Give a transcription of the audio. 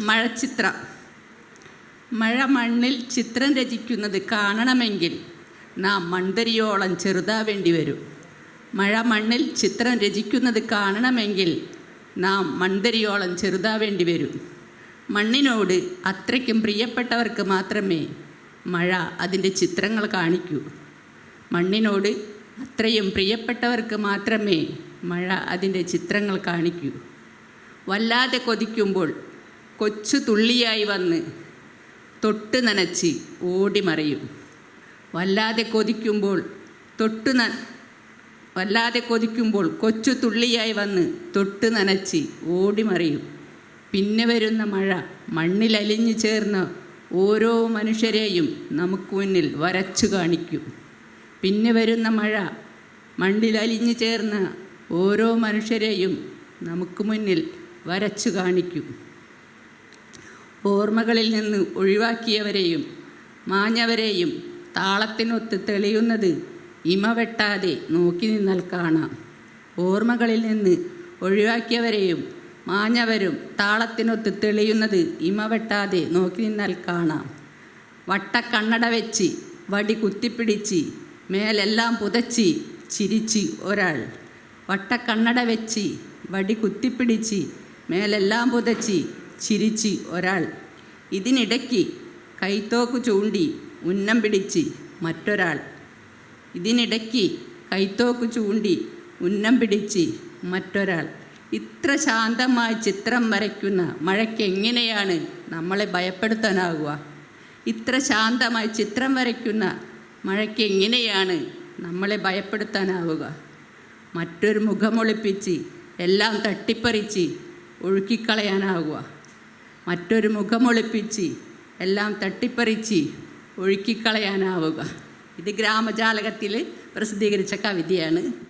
മഴച്ചിത്രം. മഴ മണ്ണിൽ ചിത്രം രചിക്കുന്നത് കാണണമെങ്കിൽ നാം മൺതരിയോളം ചെറുതാവേണ്ടി വരും. മഴ മണ്ണിൽ ചിത്രം രചിക്കുന്നത് കാണണമെങ്കിൽ നാം മൺതരിയോളം ചെറുതാവേണ്ടി വരും. മണ്ണിനോട് അത്രയ്ക്കും പ്രിയപ്പെട്ടവർക്ക് മാത്രമേ മഴ അതിന്റെ ചിത്രങ്ങൾ കാണിക്കൂ. മണ്ണിനോട് അത്രയും പ്രിയപ്പെട്ടവർക്ക് മാത്രമേ മഴ അതിന്റെ ചിത്രങ്ങൾ കാണിക്കൂ. വല്ലാതെ കൊതിക്കുമ്പോൾ കൊച്ചു തുള്ളിയായി വന്ന് തൊട്ട് നനച്ച് ഓടിമറയും വല്ലാതെ കൊതിക്കുമ്പോൾ തൊട്ട് ന വല്ലാതെ കൊതിക്കുമ്പോൾ കൊച്ചു തുള്ളിയായി വന്ന് തൊട്ട് നനച്ച് ഓടിമറയും പിന്നെ വരുന്ന മഴ മണ്ണിലലിഞ്ഞു ചേർന്ന ഓരോ മനുഷ്യരെയും നമുക്ക് മുന്നിൽ വരച്ചു കാണിക്കും. പിന്നെ വരുന്ന മഴ മണ്ണിലലിഞ്ഞു ചേർന്ന ഓരോ മനുഷ്യരെയും നമുക്ക് മുന്നിൽ വരച്ചു കാണിക്കും. ഓർമ്മകളിൽ നിന്ന് ഒഴിവാക്കിയവരെയും മാഞ്ഞവരെയും താളത്തിനൊത്ത് തെളിയുന്നത് ഇമവെട്ടാതെ നോക്കി നിന്നാൽ കാണാം. ഓർമ്മകളിൽ നിന്ന് ഒഴിവാക്കിയവരെയും മാഞ്ഞവരും താളത്തിനൊത്ത് തെളിയുന്നത് ഇമവെട്ടാതെ നോക്കി നിന്നാൽ കാണാം. വട്ടക്കണ്ണട വെച്ച് വടി കുത്തിപ്പിടിച്ച് മേലെല്ലാം പുതച്ച് ചിരിച്ച് ഒരാൾ. വട്ടക്കണ്ണട വെച്ച് വടി കുത്തിപ്പിടിച്ച് മേലെല്ലാം പുതച്ച് ചിരിച്ച് ഒരാൾ. ഇതിനിടയ്ക്ക് കൈത്തോക്ക് ചൂണ്ടി ഉന്നം പിടിച്ച് മറ്റൊരാൾ. ഇതിനിടയ്ക്ക് കൈത്തോക്ക് ചൂണ്ടി ഉന്നം പിടിച്ച് മറ്റൊരാൾ. ഇത്ര ശാന്തമായി ചിത്രം വരയ്ക്കുന്ന മഴയ്ക്ക് എങ്ങനെയാണ് നമ്മളെ ഭയപ്പെടുത്താനാകുക ഇത്ര ശാന്തമായി ചിത്രം വരയ്ക്കുന്ന മഴയ്ക്ക് എങ്ങനെയാണ് നമ്മളെ ഭയപ്പെടുത്താനാവുക? മറ്റൊരു മുഖമൊളിപ്പിച്ച് എല്ലാം തട്ടിപ്പറിച്ച് ഒഴുക്കിക്കളയാനാവുക. മറ്റൊരു മുഖമൊളിപ്പിച്ച് എല്ലാം തട്ടിപ്പറിച്ച് ഒഴുക്കിക്കളയാനാവുക. ഇത് ഗ്രാമജാലകത്തിൽ പ്രസിദ്ധീകരിച്ച കവിതയാണ്.